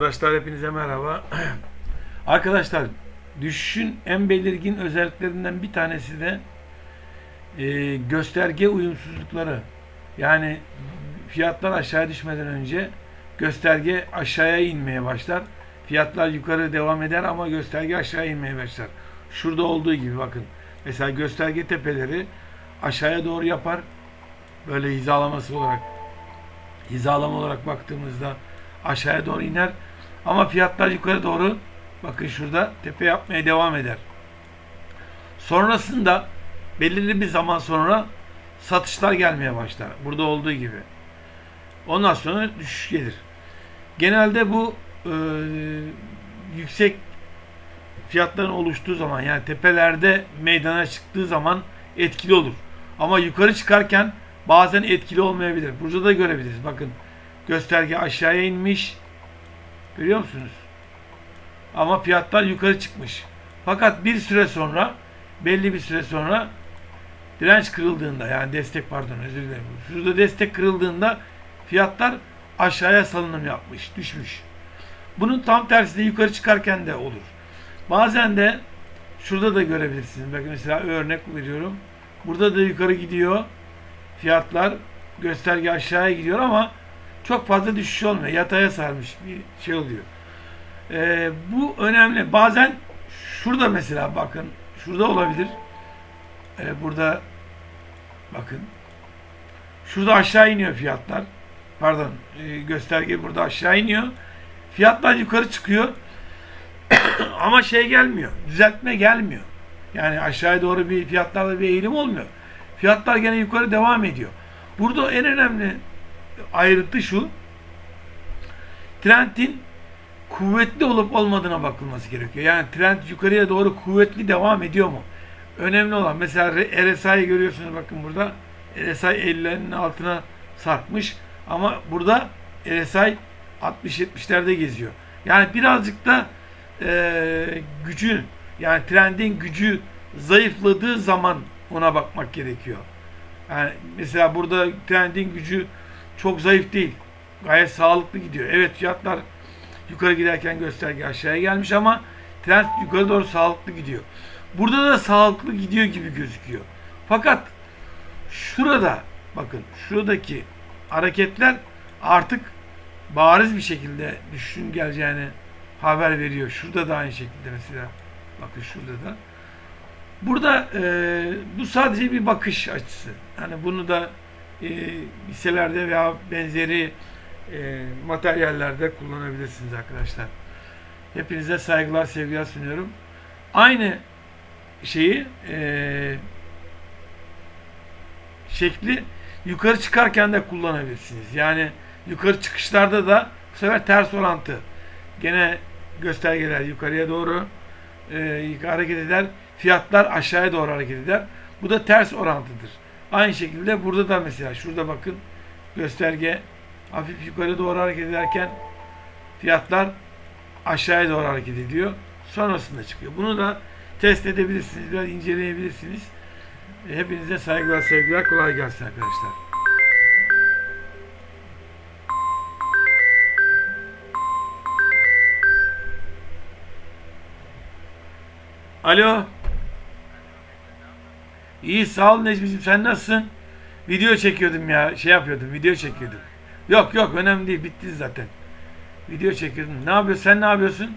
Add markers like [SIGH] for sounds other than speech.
Arkadaşlar hepinize merhaba. [CLEARS THROAT] Arkadaşlar düşüşün en belirgin özelliklerinden bir tanesi de e, gösterge uyumsuzlukları. Yani fiyatlar aşağı düşmeden önce gösterge aşağıya inmeye başlar. Fiyatlar yukarı devam eder ama gösterge aşağı inmeye başlar. Şurada olduğu gibi bakın. Mesela gösterge tepeleri aşağıya doğru yapar. Böyle hizalaması olarak hizalama olarak baktığımızda aşağıya doğru iner. Ama fiyatlar yukarı doğru bakın şurada tepe yapmaya devam eder. Sonrasında belirli bir zaman sonra satışlar gelmeye başlar. Burada olduğu gibi. Ondan sonra düşüş gelir. Genelde bu e, yüksek fiyatların oluştuğu zaman yani tepelerde meydana çıktığı zaman etkili olur. Ama yukarı çıkarken bazen etkili olmayabilir. Burada da görebiliriz. Bakın gösterge aşağıya inmiş. Görüyor musunuz? Ama fiyatlar yukarı çıkmış. Fakat bir süre sonra belli bir süre sonra direnç kırıldığında yani destek pardon özür dilerim. Şurada destek kırıldığında fiyatlar aşağıya salınım yapmış, düşmüş. Bunun tam tersi de yukarı çıkarken de olur. Bazen de şurada da görebilirsiniz. Bakın mesela örnek veriyorum. Burada da yukarı gidiyor. Fiyatlar gösterge aşağıya gidiyor ama çok fazla düşüş olmuyor. Yataya sarmış bir şey oluyor. Ee, bu önemli. Bazen şurada mesela bakın. Şurada olabilir. Ee, burada bakın. Şurada aşağı iniyor fiyatlar. Pardon. e, gösterge burada aşağı iniyor. Fiyatlar yukarı çıkıyor. [COUGHS] Ama şey gelmiyor. Düzeltme gelmiyor. Yani aşağıya doğru bir fiyatlarda bir eğilim olmuyor. Fiyatlar gene yukarı devam ediyor. Burada en önemli ayrıntı şu. Trendin kuvvetli olup olmadığına bakılması gerekiyor. Yani trend yukarıya doğru kuvvetli devam ediyor mu? Önemli olan mesela RSI'yi görüyorsunuz bakın burada. RSI 50'lerin altına sarkmış ama burada RSI 60-70'lerde geziyor. Yani birazcık da e, gücü yani trendin gücü zayıfladığı zaman ona bakmak gerekiyor. Yani mesela burada trendin gücü çok zayıf değil. Gayet sağlıklı gidiyor. Evet fiyatlar yukarı giderken gösterge aşağıya gelmiş ama trend yukarı doğru sağlıklı gidiyor. Burada da sağlıklı gidiyor gibi gözüküyor. Fakat şurada bakın şuradaki hareketler artık bariz bir şekilde düşüşün geleceğini haber veriyor. Şurada da aynı şekilde mesela bakın şurada da. Burada e, bu sadece bir bakış açısı. Yani bunu da e, hisselerde veya benzeri e, materyallerde kullanabilirsiniz arkadaşlar. Hepinize saygılar, sevgiler sunuyorum. Aynı şeyi e, şekli yukarı çıkarken de kullanabilirsiniz. Yani yukarı çıkışlarda da bu sefer ters orantı. Gene göstergeler yukarıya doğru e, hareket eder. Fiyatlar aşağıya doğru hareket eder. Bu da ters orantıdır. Aynı şekilde burada da mesela şurada bakın gösterge hafif yukarı doğru hareket ederken fiyatlar aşağıya doğru hareket ediyor. Sonrasında çıkıyor. Bunu da test edebilirsiniz. Biraz inceleyebilirsiniz. Hepinize saygılar, sevgiler. Kolay gelsin arkadaşlar. Alo. İyi sağ ol Necmi'ciğim sen nasılsın? Video çekiyordum ya şey yapıyordum video çekiyordum. Yok yok önemli değil bitti zaten. Video çekiyordum. Ne yapıyorsun sen ne yapıyorsun?